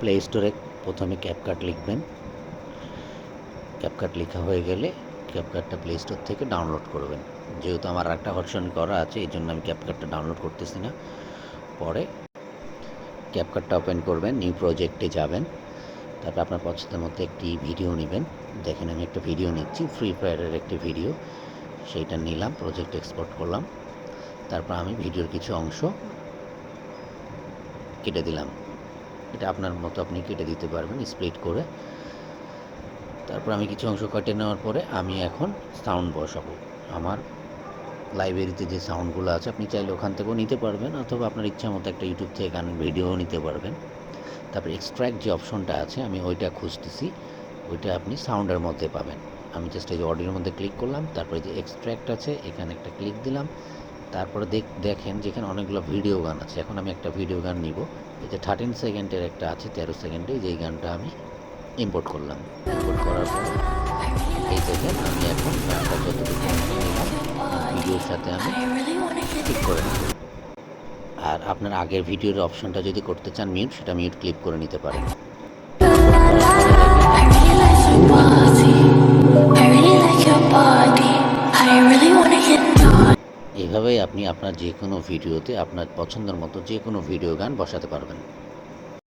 Play স্টোরে প্রথমে CapCut লিখবেন। ক্যাপকাট লেখা হয়ে গেলে ক্যাপকাটটা প্লে স্টোর থেকে ডাউনলোড করবেন। যেহেতু আমার একটা ভার্সন করা আছে, এই জন্য আমি ক্যাপকাটটা ডাউনলোড করতেছি না। পরে ক্যাপকাটটা ওপেন করবেন নিউ প্রজেক্টে যাবেন। তারপর আপনার পছন্দের মতো একটি ভিডিও নেবেন। দেখেন, আমি একটা ভিডিও নিচ্ছি ফ্রি ফায়ারের একটি ভিডিও সেইটা নিলাম প্রজেক্ট এক্সপোর্ট করলাম। তারপর আমি ভিডিওর কিছু অংশ কেটে দিলাম। এটা আপনার মতো আপনি কেটে দিতে পারবেন স্প্লিট করে। তারপর আমি কিছু অংশ কেটে নেওয়ার পরে আমি এখন সাউন্ড বসাবো। আমার লাইব্রেরিতে যে সাউন্ডগুলো আছে, আপনি চাইলে ওখান থেকেও নিতে পারবেন, অথবা আপনার ইচ্ছা মতো একটা ইউটিউব থেকে গান ভিডিও নিতে পারবেন। তারপরে এক্সট্র্যাক্ট যে অপশনটা আছে, আমি ওইটা খুঁজতেছি, ওইটা আপনি সাউন্ডের মধ্যে পাবেন। আমি জাস্ট এই যে অডিওর মধ্যে ক্লিক করলাম, তারপরে যে এক্সট্র্যাক্ট আছে, এখানে একটা ক্লিক দিলাম। তারপরে দেখ, দেখেন যেখানে অনেকগুলো ভিডিও গান আছে। এখন আমি একটা ভিডিও গান নিব। যে থার্টিন সেকেন্ডের একটা আছে, তেরো সেকেন্ডে যেই গানটা আমি ইম্পোর্ট করলাম। ইম্পোর্ট করার পর এই দেখেন, আমি এখন গানটা যতটুকু ভিডিওর সাথে আমি ঠিক করে নেব আর আপনার আগের ভিডিওর অপশনটা যদি করতে চান মিউট সেটা মিউট ক্লিক করে নিতে পারেন। I really wanna get. এইভাবেই আপনি আপনার যে কোনো ভিডিওতে আপনার পছন্দের মতো যে কোনো ভিডিও গান বসাতে পারবেন।